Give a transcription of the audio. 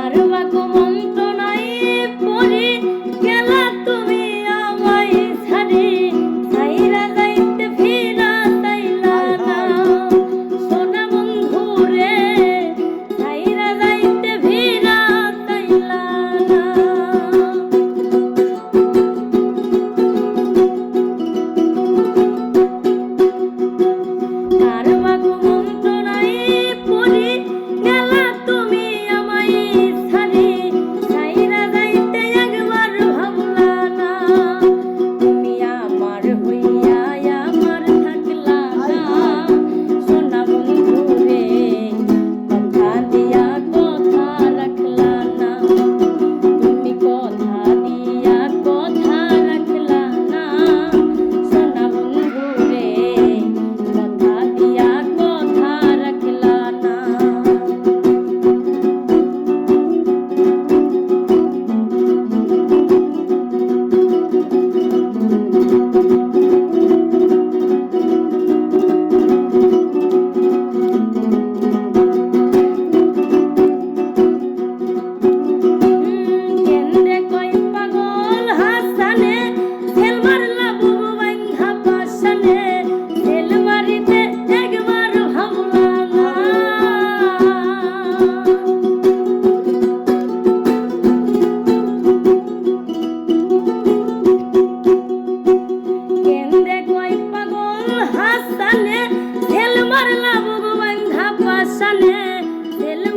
Karwa Hello.